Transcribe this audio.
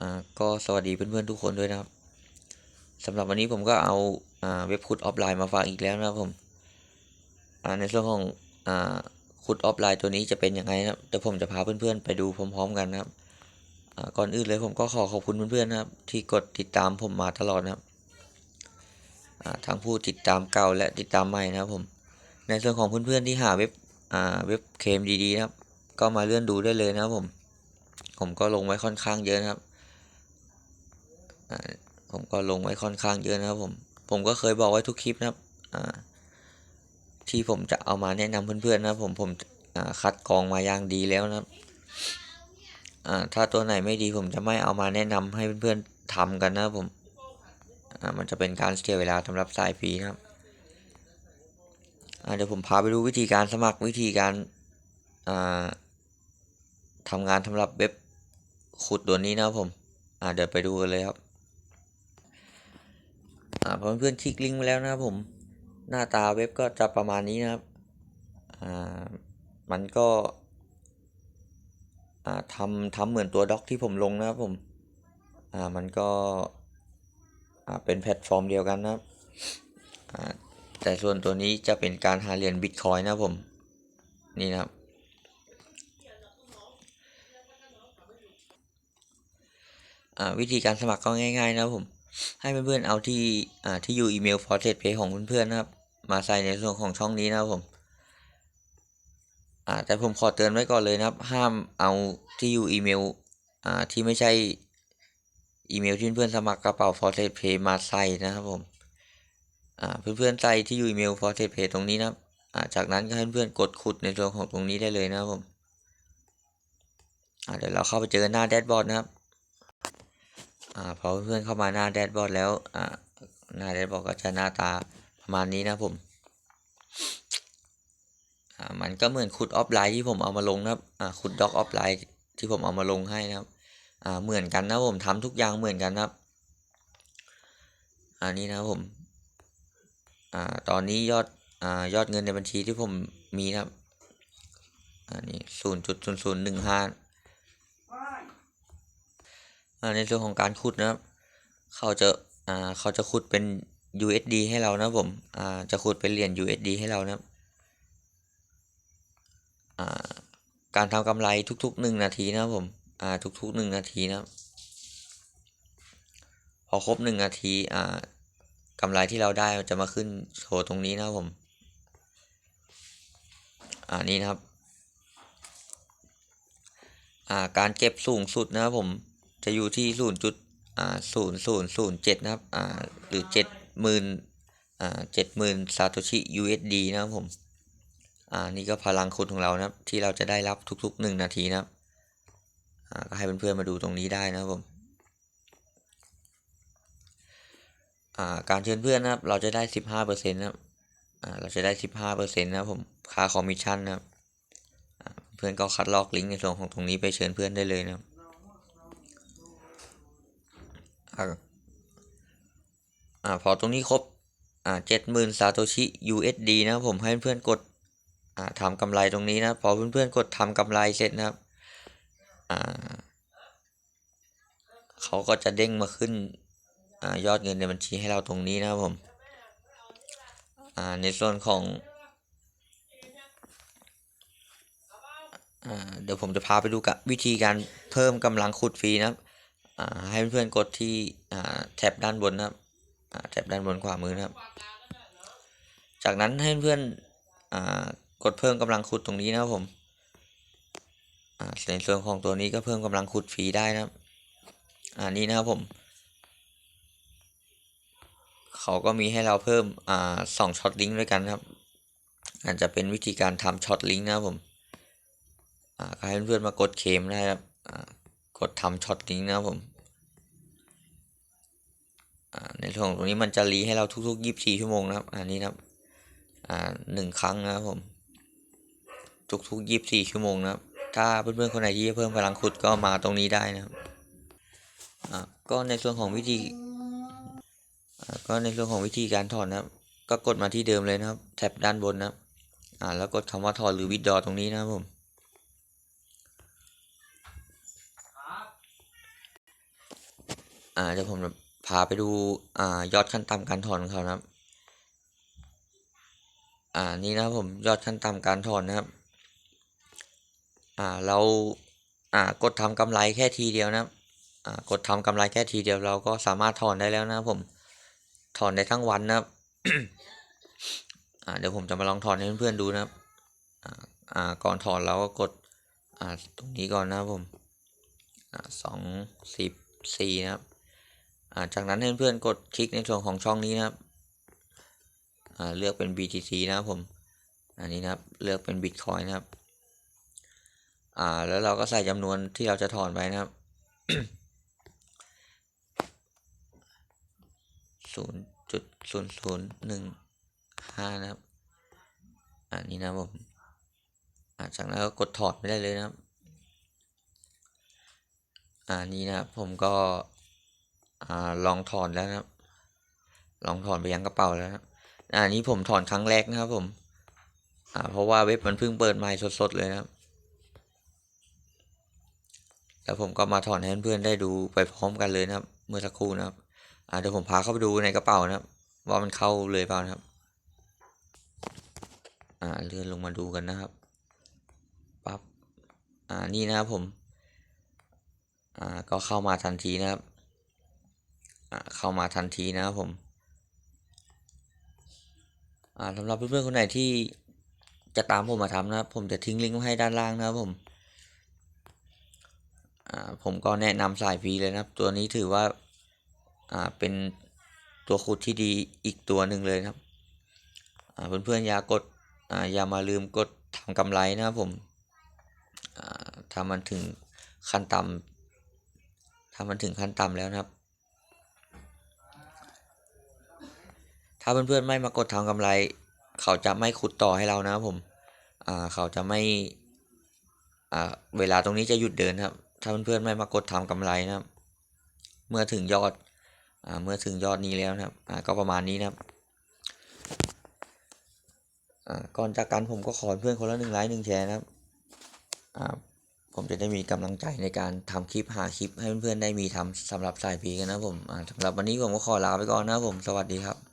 อ่าก็สวัสดีเพื่อนๆทุกคนด้วยนะครับสำหรับวันนี้ผมก็เอาอ่าเว็บขุดออฟไลน์มาฝากอีกแล้วนะครับผมอ่าในส่วนของอ่าขุดออฟไลน์ตัวนี้จะเป็นยังไงนะครับเดี๋ยวผมจะพาเพื่อนๆไปดูพร้อมๆกันนะครับอ่าก่อนอื่นเลยผมก็ขอขอบคุณเพื่อนๆนะครับที่กดติดตามผมมาตลอดนะครับอ่าทั้งผู้ติดตามเก่าและติดตามใหม่นะครับผมในส่วนของเพื่อนๆที่หาเว็บอ่าเว็บเคมดีๆนะครับ ก็มาเลื่อนดูได้เลยนะครับผม ผมก็ลงไว้ค่อนข้างเยอะนะครับ ผมก็ลงไว้ค่อนข้างเยอะนะครับผม ผมก็เคยบอกไว้ทุกคลิปนะครับที่ผมจะเอามาแนะนำเพื่อนๆนะผมผมคัดกรองมาอย่างดีแล้วนะครับถ้าตัวไหนไม่ดีผมจะไม่เอามาแนะนำให้เพื่อนๆทำกันนะครับผมมันจะเป็นการเสียเวลาสำหรับสายฟรีนะครับเดี๋ยวผมพาไปดูวิธีการสมัครวิธีการาทำงานสำหรับเว็บขุดตัวนี้นะครับผมเดี๋ยวไปดูกันเลยครับ อ่าพอเพื่อนคลิกลิงก์ไปแล้วนะครับผมหน้าตาเว็บก็จะประมาณนี้นะครับอ่ามันก็อ่าทำทำเหมือนตัวด็อกที่ผมลงนะครับผมอ่ามันก็อ่าเป็นแพลตฟอร์มเดียวกันนะครับอ่าแต่ส่วนตัวนี้จะเป็นการหาเหรียญบิตคอยนะผมนี่นะครับอ่าวิธีการสมัครก็ง่าย ๆ นะผม ให้เพื่อนๆเอาที่อ่าที่อยู่อีเมล Fortest Pay ของเพื่อนๆนะครับ มาใส่ในส่วนของช่องนี้นะครับผมอ่าแต่ผมขอเตือนไว้ก่อนเลยนะครับ ห้ามเอาที่อยู่อีเมลอ่าที่ไม่ใช่อีเมลที่เพื่อนๆสมัครกระเป๋า Fortest Pay มาใส่นะครับผมอ่าเพื่อนๆใส่ที่อยู่อีเมล Fortest Pay ตรงนี้นะครับอ่าจากนั้นก็ให้เพื่อนๆกดขุดในส่วนของตรงนี้ได้เลยนะครับผมอ่าเดี๋ยวเราเข้าไปเจอหน้าแดชบอร์ดนะครับ อ่าพอเพื่อนเข้ามาหน้าแดชบอร์ดแล้วอ่าหน้าแดชบอร์ดก็จะหน้าตาประมาณนี้นะผมอ่ามันก็เหมือนขุดออฟไลน์ที่ผมเอามาลงนะครับอ่าขุดด็อกออฟไลน์ที่ผมเอามาลงให้นะครับอ่าเหมือนกันนะผมทำทุกอย่างเหมือนกันนะครับ อันนี้นะผมอ่าตอนนี้ยอดอ่ายอดเงินในบัญชีที่ผมมีนะครับอันนี้ศูนย์จุดศูนย์ศูนย์หนึ่งห้า ในส่วนของการขุดนะครับ เขาจะอ่าเขาจะขุดเป็น USD ให้เรานะผมอ่าจะขุดเป็นเหรียญ USD ให้เรานะครับการทำกำไรทุกๆหนึ่งนาทีนะผมทุกๆหนึ่งนาทีนะพอครบหนึ่งนาทีกำไรที่เราได้จะมาขึ้นโชว์ตรงนี้นะผมอ่านี่นะครับ อ่าการเก็บสูงสุดนะครับผม จะอยู่ที่ศูนย์จุดอ่าศูนย์ศูนย์ศูนย์เจ็ดนะครับอ่าหรือเจ็ดหมื่นอ่าเจ็ดหมื่นซาโตชิ USD นะครับผมอ่านี่ก็พลังคุณของเรานะครับ ที่เราจะได้รับทุกๆหนึ่งนาทีนะครับอ่าก็ให้เพื่อนๆมาดูตรงนี้ได้นะครับผมอ่าการเชิญเพื่อนนะครับ เราจะได้สิบห้าเปอร์เซ็นต์นะครับอ่าเราจะได้สิบห้าเปอร์เซ็นต์นะครับผมค่าคอมมิชชั่นนะครับอ่าเพื่อนก็คัดลอกลิงก์ในส่วนของตรงนี้ไปเชิญเพื่อนได้เลยนะครับ อ่าพอตรงนี้ครบอ่าเจ็ดหมื่นซาโตชิ USD นะครับผมให้เพื่อนๆกดอ่าทำกำไรตรงนี้นะพอเพื่อนๆกดทำกำไรเสร็จนะครับอ่าเขาก็จะเด้งมาขึ้นอ่ายอดเงินในบัญชีให้เราตรงนี้นะครับผมอ่าในส่วนของอเดี๋ยวผมจะพาไปดูกับวิธีการเพิ่มกำลังขุดฟรีนะครับ ให้เพื่อนๆกดที่แท็บด้านบนนะครับแท็บด้านบนขวามือนะครับ จากนั้นให้เพื่อนๆกดเพิ่มกำลังขุดตรงนี้นะครับผมในส่วนของตัวนี้ก็เพิ่มกำลังขุดฟรีได้นะครับอ่านี่นะครับผม เขาก็มีให้เราเพิ่มอ่าสองช็อตลิงก์ด้วยกันครับ อาจจะเป็นวิธีการทำช็อตลิงก์นะครับผมอ่าก็ให้เพื่อนๆมากดเคลมได้ครับ กดทำช็อตลิงก์นะครับผมในส่วนของตรงนี้มันจะรีให้เราทุกๆยี่สิบสี่ชั่วโมงนะครับ อันนี้นะครับอ่าหนึ่งครั้งนะครับผม ทุกๆยี่สิบสี่ชั่วโมงนะครับ ถ้าเพื่อนๆ คนไหนที่จะเพิ่มพลังขุดก็มาตรงนี้ได้นะครับอ่าก็ในส่วนของวิธีอ่าก็ในส่วนของวิธีการถอนนะครับ ก็กดมาที่เดิมเลยนะครับ แท็บด้านบนนะครับอ่าแล้วกดคำว่าถอนหรือวิดดอตรงนี้นะครับผม ครับ อ่าเดี๋ยวผมพาไปดูอ่ายอดขั้นต่ำการถอนของเขานะครับ อ่านี่นะครับผมยอดขั้นต่ำการถอนนะครับ อ่าเราอ่ากดทำกำไรแค่ทีเดียวนะครับอ่ากดทำกำไรแค่ทีเดียวเราก็สามารถถอนได้แล้วนะครับผมถอนได้ทั้งวันนะครับอ่าเดี๋ยวผมจะมาลองถอนให้เพื่อนๆดูนะครับอ่าอ่าก่อนถอนเราก็กดอ่าตรงนี้ก่อนนะครับผมอ่าสองสิบสี่นะครับ จากนั้นเพื่อนๆกดคลิกในส่วนของช่องนี้นะครับเลือกเป็น BTC นะครับผม อันนี้นะครับเลือกเป็น Bitcoin นะครับ อ่าแล้วเราก็ใส่จำนวนที่เราจะถอนไปนะครับศูนย์จุดศูนย์ศูนย์หนึ่งห้านะครับ อันนี้นะผมอ่าจากนั้นก็กดถอดไม่ได้เลยนะครับ อ่านี้นะครับผมก็ อ่าลองถอนแล้วนะครับ ลองถอนไปยังกระเป๋าแล้วนะครับอ่านี้ผมถอนครั้งแรกนะครับผม อ่า เพราะว่าเว็บมันเพิ่งเปิดใหม่สดๆเลยนะครับแล้วผมก็มาถอนให้เพื่อนได้ดูไปพร้อมกันเลยนะครับ เมื่อสักครู่นะครับ อ่าเดี๋ยวผมพาเข้าไปดูในกระเป๋านะครับ ว่ามันเข้าเลยเปล่านะครับ อ่าเลื่อนลงมาดูกันนะครับปั๊บอ่านี่นะครับผม อ่าก็เข้ามาทันทีนะครับ เข้ามาทันทีนะครับผมอ่าสำหรับเพื่อนๆคนไหนที่จะตามผมมาทำนะครับผมจะทิ้งลิงก์ไว้ให้ด้านล่างนะครับผมอ่าผมก็แนะนำสายฟรีเลยนะครับ ตัวนี้ถือว่าอ่าเป็นตัวขุดที่ดีอีกตัวหนึ่งเลยนะครับอ่าเพื่อนๆอย่ากดอ่าอย่ามาลืมกดทำกำไรนะครับผมอ่าถ้ามันถึงขั้นต่ำถ้ามันถึงขั้นต่ำแล้วนะครับ ถ้าเพื่อนๆไม่มากดทำกำไร เขาจะไม่ขุดต่อให้เรานะครับผม อ่า เขาจะไม่ อ่า เวลาตรงนี้จะหยุดเดินครับ ถ้าเพื่อนๆไม่มากดทำกำไรนะครับ เมื่อถึงยอด อ่า เมื่อถึงยอดนี้แล้วนะครับ อ่า ก็ประมาณนี้นะครับ อ่า ก่อนจากกันผมก็ขอเพื่อนคนละหนึ่งไลค์หนึ่งแชร์นะครับ อ่า ผมจะได้มีกำลังใจในการทำคลิปหาคลิปให้เพื่อนๆได้มีทำสำหรับสายพีกันนะผม อ่าสำหรับวันนี้ผมก็ขอลาไปก่อนนะผม สวัสดีครับ